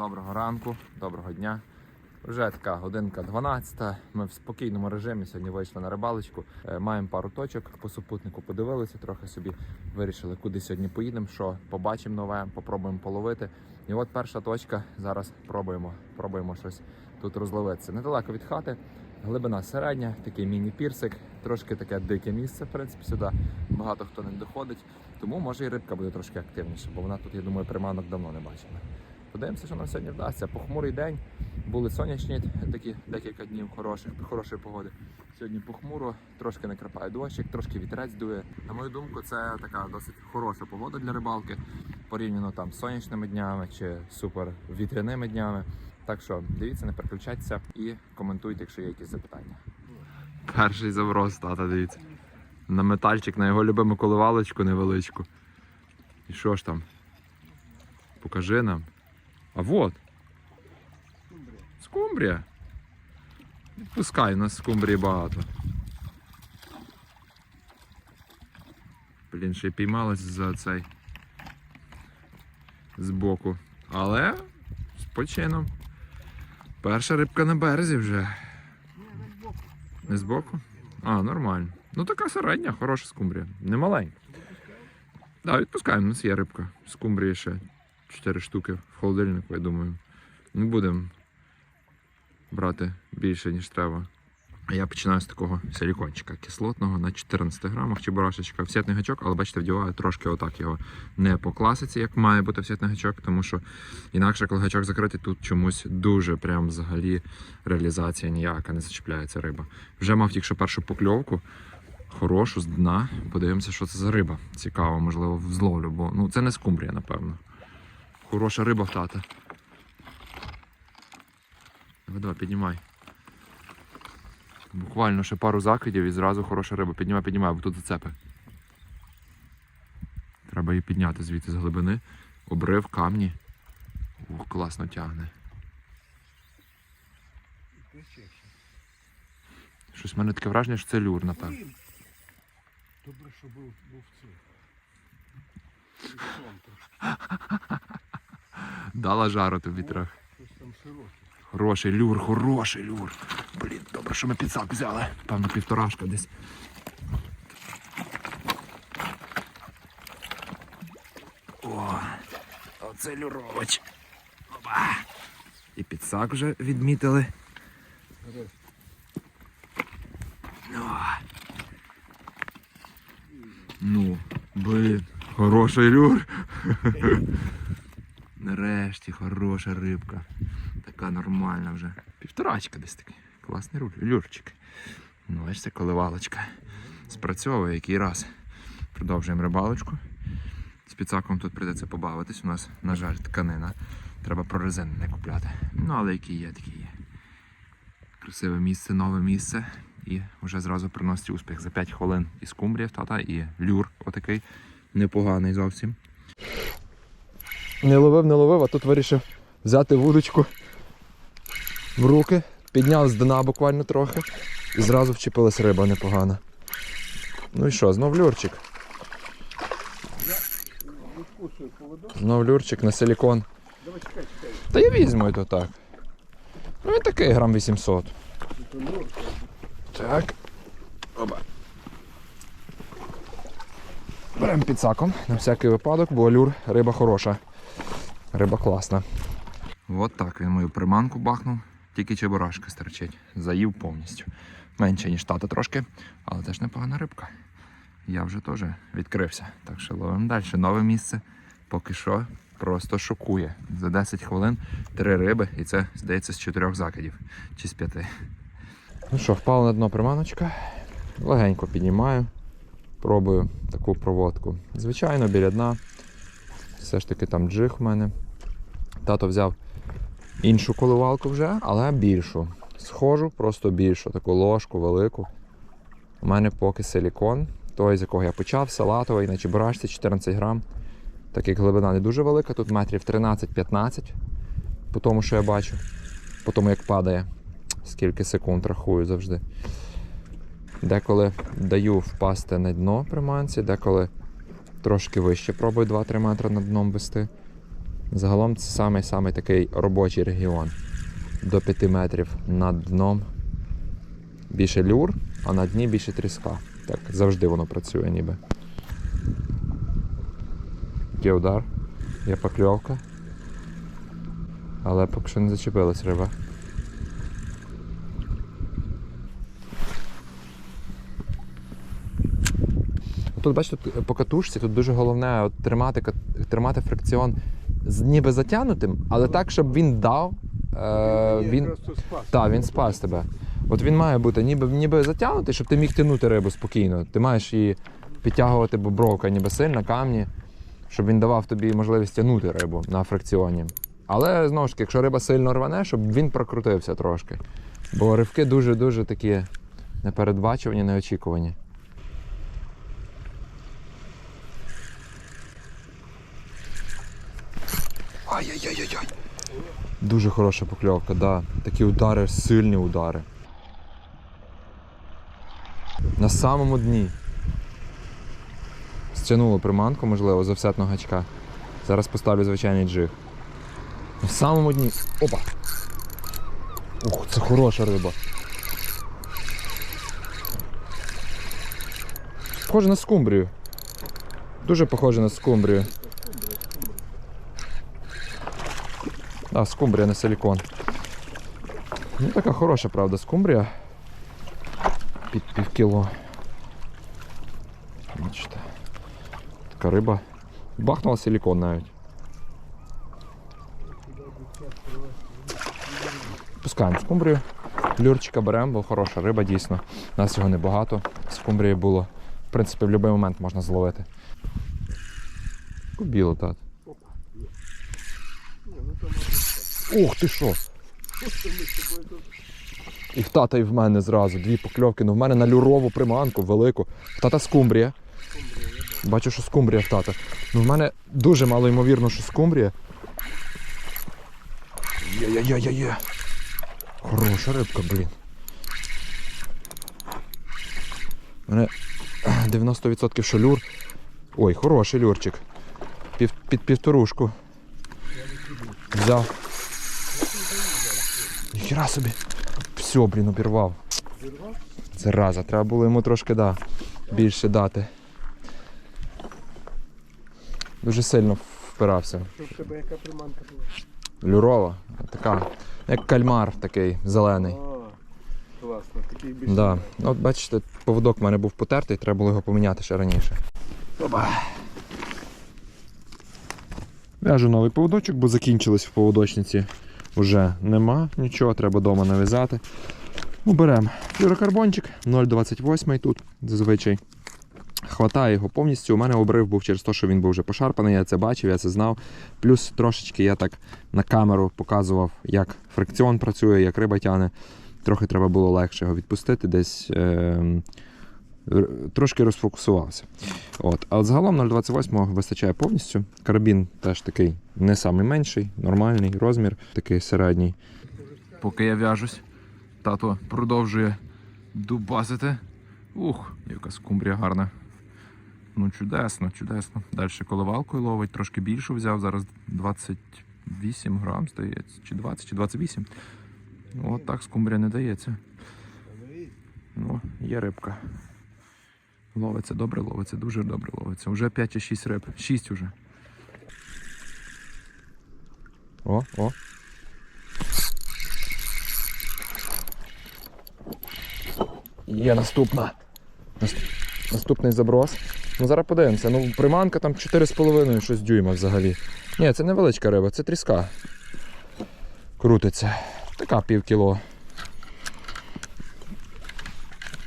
Доброго ранку, доброго дня. Вже така годинка 12. Ми в спокійному режимі сьогодні вийшли на рибалочку. Е, Маємо пару точок по супутнику, подивилися трохи собі. Вирішили, куди сьогодні поїдемо, що побачимо нове, попробуємо половити. І от перша точка. Зараз пробуємо, пробуємо щось тут розловитися. Недалеко від хати. Глибина середня, такий міні-пірсик, трошки таке дике місце, в принципі, сюди багато хто не доходить. Тому може і рибка буде трошки активніша, бо вона тут, я думаю, приманок давно не бачила. Подивимося, що нам сьогодні вдасться. Похмурий день. Були сонячні такі декілька днів хороших, хорошої погоди. Сьогодні похмуро, трошки накрапає дощик, трошки вітерець дує. На мою думку, це така досить хороша погода для рибалки, порівняно там з сонячними днями чи супер вітряними днями. Так що дивіться, не переключайтеся і коментуйте, якщо є якісь запитання. Перший заброс, тата, дивіться. На метальчик, на його любиму коливалочку невеличку. І що ж там? Покажи нам. А вот. Скумбрія. Скумбрія? Відпускай, у нас скумбрії багато. Блін, ще й піймалась за цей збоку. Але з почином. Перша рибка на березі вже. Не збоку? А, нормально. Ну така середня, хороша скумбрія. Не маленька. Так, да, відпускаємо, у нас є рибка. Скумбрії ще 4 штуки в холодильнику, я думаю. Не будемо брати більше, ніж треба. Я починаю з такого силікончика кислотного на 14 грамах чи барашечка. Всетний гачок, але бачите, вдіваю трошки отак його не по класиці, як має бути всетний гачок, тому що інакше, коли гачок закритий, тут чомусь дуже прям взагалі реалізація ніяка, не зачіпляється риба. Вже мав тільки що першу покльовку. Хорошу з дна. Подивимося, що це за риба. Цікаво, можливо, взловлю, бо ну це не скумбрія, напевно. Хороша риба в тата. Давай, давай, піднімай. Буквально ще пару закидів і зразу хороша риба. Піднімай, піднімай, бо тут зацепи. Треба її підняти звідти з глибини. Обрив, камні. Ух, класно тягне. Щось в мене таке враження, що це люр, напевно. Добре, що був, був цей. Дала жару тобі трохи. Хороший люр, хороший люр. Блін, добре, що ми підсак взяли. Певно, півторашка десь. О, оце люрович. Опа. І підсак вже відмітили. Ну. Ну, блін, хороший люр. Нарешті хороша рибка. Така нормальна вже. Півторачка десь такий. Класний. Люрчик. Ну, ось це коливалочка. Спрацьовує який раз. Продовжуємо рибалочку. З підсаком тут прийдеться побавитись. У нас, на жаль, тканина. Треба прорезинене купляти. Ну, але які є, такі є. Красиве місце, нове місце. І вже зразу приносить успіх. За 5 хвилин і скумбрія в тата, і люр отакий непоганий зовсім. Не ловив, не ловив, а тут вирішив взяти вудочку в руки, підняв з дна буквально трохи і зразу вчепилась риба непогана. Ну і що, знов люрчик. Знов люрчик на силікон. Та я візьму і то так. Ну і такий грам 800. Так. Оба. Беремо підсаком на всякий випадок, бо алюр риба хороша. Риба класна. От так він мою приманку бахнув, тільки чебурашка стерчить. Заїв повністю. Менше, ніж тата трошки, але теж непогана рибка. Я вже теж відкрився. Так що ловимо далі. Нове місце. Поки що просто шокує. За 10 хвилин три риби, і це, здається, з чотирьох закидів чи з п'яти. Ну що, впала на дно приманочка. Легенько піднімаю. Пробую таку проводку. Звичайно, біля дна. Все ж таки там джиг в мене. Тато взяв іншу коливалку вже, але більшу. Схожу, просто більшу, таку ложку велику. У мене поки силікон, той, з якого я почав, салатовий, на чебурашці 14 грам. Так як глибина не дуже велика, тут метрів 13-15, по тому, що я бачу, по тому, як падає скільки секунд рахую завжди. Деколи даю впасти на дно приманці, деколи трошки вище пробую 2-3 метри над дном вести. Загалом це самий самий такий робочий регіон. До 5 метрів над дном більше люр, а на дні більше тріска. Так, завжди воно працює ніби. Є удар, є покльовка. Але поки що не зачепилась риба. Тут, бачите, тут по катушці тут дуже головне от, тримати, тримати фрикціон з ніби затягнутим, але так, щоб він дав. Е, він, так, він спас тебе. От він має бути ніби, ніби затягнутий, щоб ти міг тягнути рибу спокійно. Ти маєш її підтягувати бобровка ніби сильно, камні, щоб він давав тобі можливість тягнути рибу на фрикціоні. Але знову ж таки, якщо риба сильно рване, щоб він прокрутився трошки. Бо ривки дуже-дуже такі непередбачувані, неочікувані. Ай-яй-яй-яй. Дуже хороша покльовка, да. Такі удари, сильні удари. На самому дні. Стягнуло приманку, можливо, з офсетного гачка. Зараз поставлю звичайний джиг. На самому дні. Опа! Ух, це хороша риба. Похоже на скумбрію. Дуже похоже на скумбрію. А, скумбрія, не силікон. Ну, така хороша, правда, скумбрія. Під пів кіло. Бачите. Така риба. Бахнула силікон навіть. Пускаємо скумбрію. Люрчика беремо, бо хороша риба дійсно. У нас його небагато. Скумбрії було. В принципі, в будь-який момент можна зловити. Кубіло, тат. Ні, ну то може Ух ти що! І в тата і в мене зразу дві покльовки. Ну в мене на люрову приманку велику. В тата скумбрія. Бачу, що скумбрія в тата. Ну в мене дуже мало ймовірно, що скумбрія. Є-є-є-є-є. Хороша рибка, блін. У мене 90% що люр. Ой, хороший люрчик. Пів, під півторушку. Взяв. Ніхіра собі. Все, блін, обірвав. зірвав. Зараза, треба було йому трошки да, більше дати. Дуже сильно впирався. В тебе яка приманка була? Люрова, така, як кальмар такий зелений. Класно, такий більше. Да. Ну, От бачите, поводок в мене був потертий, треба було його поміняти ще раніше. Опа. В'яжу новий поводочок, бо закінчилось в поводочниці. Вже нема нічого, треба вдома нав'язати. Ну, беремо флюрокарбончик 0,28 тут зазвичай. Хватає його повністю. У мене обрив був через те, що він був вже пошарпаний, я це бачив, я це знав. Плюс трошечки я так на камеру показував, як фрикціон працює, як риба тяне. Трохи треба було легше його відпустити, десь е, трошки розфокусувався. От. А загалом 0,28 вистачає повністю. Карабін теж такий не самий менший, нормальний розмір, такий середній. Поки я в'яжусь, тато продовжує дубасити. Ух, яка скумбрія гарна. Ну, чудесно, чудесно. Далі коливалкою ловить, трошки більшу взяв. Зараз 28 грам, здається, чи 20, чи 28. От так скумбрія не дається. Ну, є рибка. Ловиться добре, ловиться, дуже добре ловиться. Уже 5 чи 6 риб. 6 уже. О, о. Є наступна. Наступний заброс. Ну зараз подивимося. Ну, приманка там 4,5 щось дюйма взагалі. Ні, це невеличка риба, це тріска. Крутиться. Така пів кіло.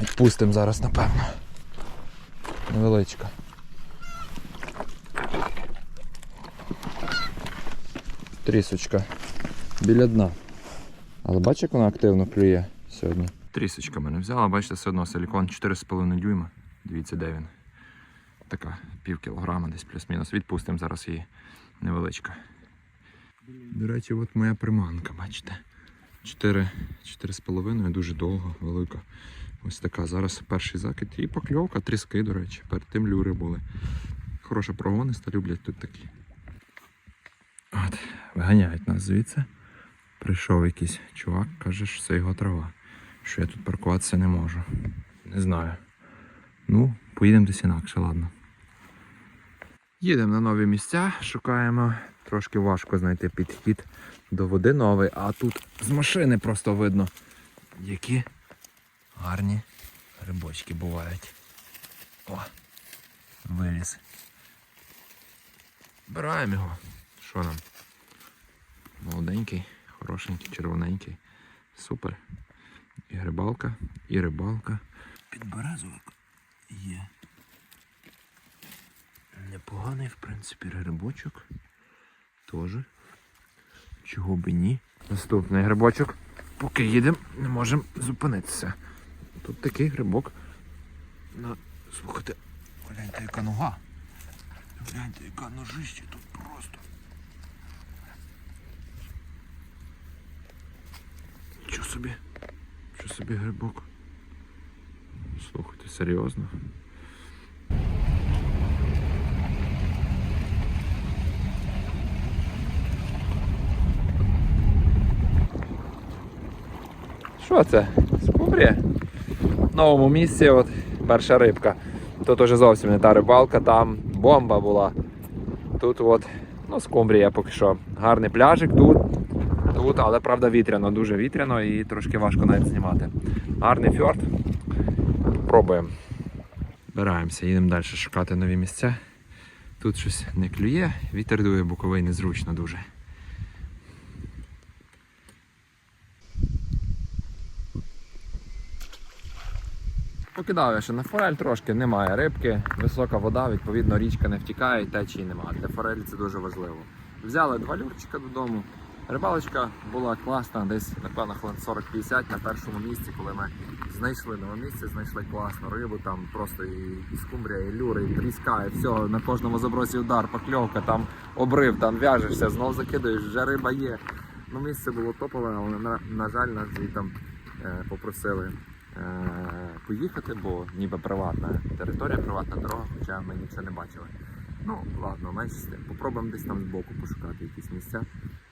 Відпустимо зараз, напевно. Невеличка. Трісочка. Біля дна. Але бачиш, як вона активно клює сьогодні. Трісочка мене взяла, бачите, все одно силікон 4,5 дюйма. Дивіться, де він. Така пів кілограма, десь плюс-мінус. Відпустимо зараз її невеличка. До речі, от моя приманка, бачите. 4, 4,5, дуже довго, велика. Ось така. Зараз перший закид. І покльовка, тріски, до речі. Перед тим люри були. Хороша прогониста, люблять тут такі. От, виганяють нас звідси. Прийшов якийсь чувак, каже, що це його трава. Що я тут паркуватися не можу. Не знаю. Ну, поїдемо десь інакше, ладно. Їдемо на нові місця, шукаємо. Трошки важко знайти підхід до води новий, а тут з машини просто видно, які гарні грибочки бувають. О, виріс. Збираємо його. Що нам? Молоденький, хорошенький, червоненький. Супер. І грибалка, і рибалка. Підберезовик є. Непоганий, в принципі, грибочок. Тоже. Чого би ні. Наступний грибочок. Поки їдемо, не можемо зупинитися. Тут такий грибок. На... Слухайте, гляньте, яка нога. Гляньте, яка ножище тут просто. Що собі? Що собі грибок? Слухайте, серйозно. Що це? Скумбрія? Новому місці от перша рибка. Тут уже зовсім не та рибалка, там бомба була. Тут от, ну, скумбрія поки що. Гарний пляжик тут. Тут, але правда вітряно, дуже вітряно і трошки важко навіть знімати. Гарний фьорд. Пробуємо. Збираємося, їдемо далі шукати нові місця. Тут щось не клює, вітер дує боковий незручно дуже. Покидав я ще на форель трошки, немає рибки, висока вода, відповідно річка не втікає течії немає. Для форелі це дуже важливо. Взяли два люрчика додому. Рибалочка була класна, десь, напевно, хвилин 40-50 на першому місці, коли ми знайшли нове місце, знайшли класну рибу, там просто і, і скумбрія, і люри, і тріска, і все, на кожному забросі удар, покльовка, там обрив, там в'яжешся, знов закидаєш, вже риба є. Ну, місце було топове, але на, на жаль, нас звідти е, попросили поїхати, бо ніби приватна територія, приватна дорога, хоча ми нічого не бачили. Ну, ладно, менше з тим. Попробуємо десь там збоку пошукати якісь місця,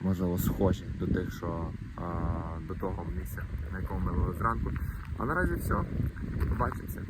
можливо, схожі до тих, що а, до того місця, на якому ми були зранку. А наразі все. Побачимося.